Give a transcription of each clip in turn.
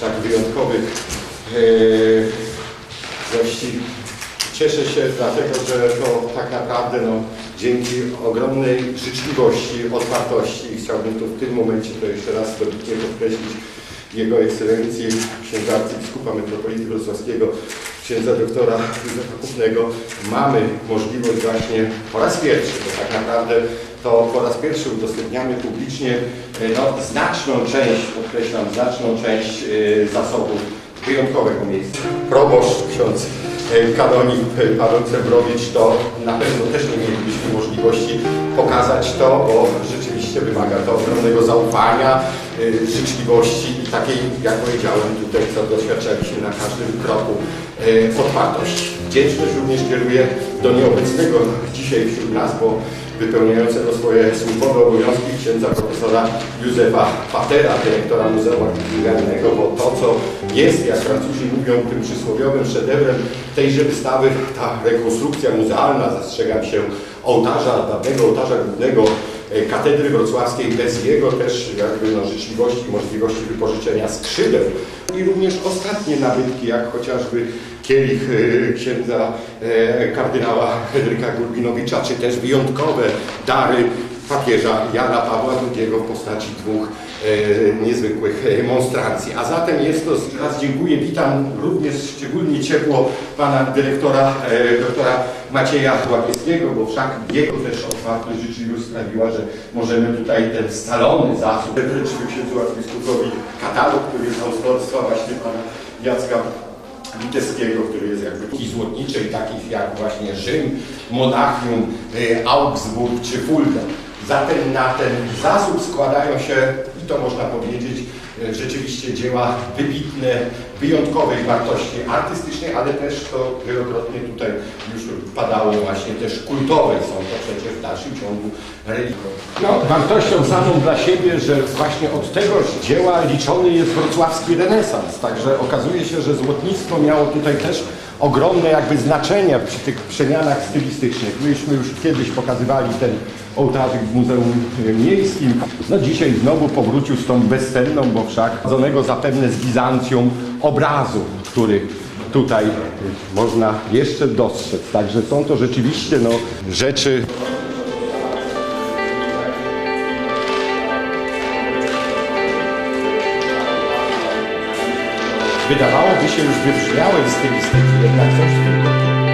Tak wyjątkowych e, gości. Cieszę się dlatego, że to tak naprawdę no, dzięki ogromnej życzliwości, otwartości i chciałbym tu w tym momencie to jeszcze raz dobitnie podkreślić Jego Ekscelencji księdza arcybiskupa metropolity wrocławskiego, księdza doktora Józefa Kupnego mamy możliwość właśnie po raz pierwszy, bo tak naprawdę to po raz pierwszy udostępniamy publicznie e, no, znaczną część, podkreślam, znaczną część e, zasobów wyjątkowego miejsca. Proboszcz, ksiądz e, kanonik Paweł Cebrowicz, to na pewno też nie mielibyśmy możliwości pokazać to, bo rzeczywiście wymaga to ogromnego zaufania, życzliwości i takiej, jak powiedziałem tutaj, co doświadczaliśmy na każdym kroku, otwartość. Wdzięczność również kieruję do nieobecnego dzisiaj wśród nas, bo wypełniającego swoje służbowe obowiązki księdza profesora Józefa Patera, dyrektora Muzeum Archiwalnego, bo to, co jest, jak Francuzi mówią, tym przysłowiowym szedewrem tejże wystawy, ta rekonstrukcja muzealna, zastrzegam się ołtarza, dawnego ołtarza głównego e, katedry wrocławskiej, bez jego też jakby no, życzliwości, możliwości wypożyczenia skrzydeł i również ostatnie nabytki, jak chociażby kielich e, księdza e, kardynała Henryka Gurbinowicza, czy też wyjątkowe dary papieża Jana Pawła II w postaci dwóch e, niezwykłych monstrancji. A zatem jest to, raz dziękuję, witam również szczególnie ciepło pana dyrektora, doktora Macieja Łapieckiego, bo wszak jego też otwartość życzliwość sprawiła, że możemy tutaj ten scalony zasób wręczymy księdzu arcybiskupowi katalog, który jest autorstwa właśnie pana Jacka Witebskiego, który jest jakby i złotniczej, takich jak właśnie Rzym, Monachium, y, Augsburg czy Fulda. Zatem na ten zasób składają się, i to można powiedzieć, y, rzeczywiście dzieła wybitne, wyjątkowej wartości artystycznej, ale też to wielokrotnie tutaj już padało właśnie też kultowej. Są to przecież w dalszym ciągu relikwie. No, wartością samą dla siebie, że właśnie od tegoż dzieła liczony jest wrocławski renesans. Także okazuje się, że złotnictwo miało tutaj też ogromne jakby znaczenie przy tych przemianach stylistycznych. Myśmy już kiedyś pokazywali ten ołtarzyk w Muzeum Miejskim. No dzisiaj znowu powrócił z tą bezcenną, bo wszak rodzonego zapewne z Bizancjum obrazu, który tutaj można jeszcze dostrzec. Także są to rzeczywiście no, rzeczy Wydawałoby się już wybrzmiałej stylistyki, jednak coś w tym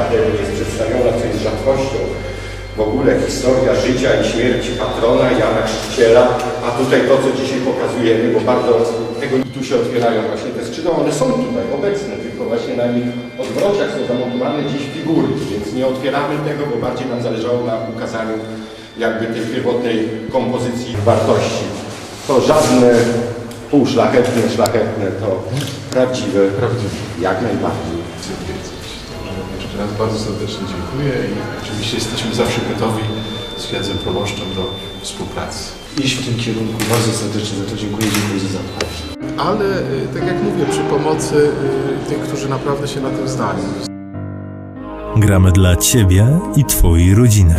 Akademii jest przedstawiona, co jest rzadkością, w ogóle historia życia i śmierci patrona Jana Chrzciciela, a tutaj to, co dzisiaj pokazujemy, bo bardzo tego tu się otwierają właśnie te skrzydła, one są tutaj obecne, tylko właśnie na nich odwrociach są zamontowane dziś figury, więc nie otwieramy tego, bo bardziej nam zależało na ukazaniu jakby tej pierwotnej kompozycji wartości. To żadne półszlachetne, szlachetne, to prawdziwe, prawdziwe. jak najbardziej. Jeszcze raz bardzo serdecznie dziękuję i oczywiście jesteśmy zawsze gotowi z księdzem proboszczem do współpracy. iść w tym kierunku. Bardzo serdecznie za to dziękuję, dziękuję za zaproszenie. Ale y, tak jak mówię, przy pomocy y, tych, którzy naprawdę się na tym znają. Gramy dla Ciebie i Twojej rodziny.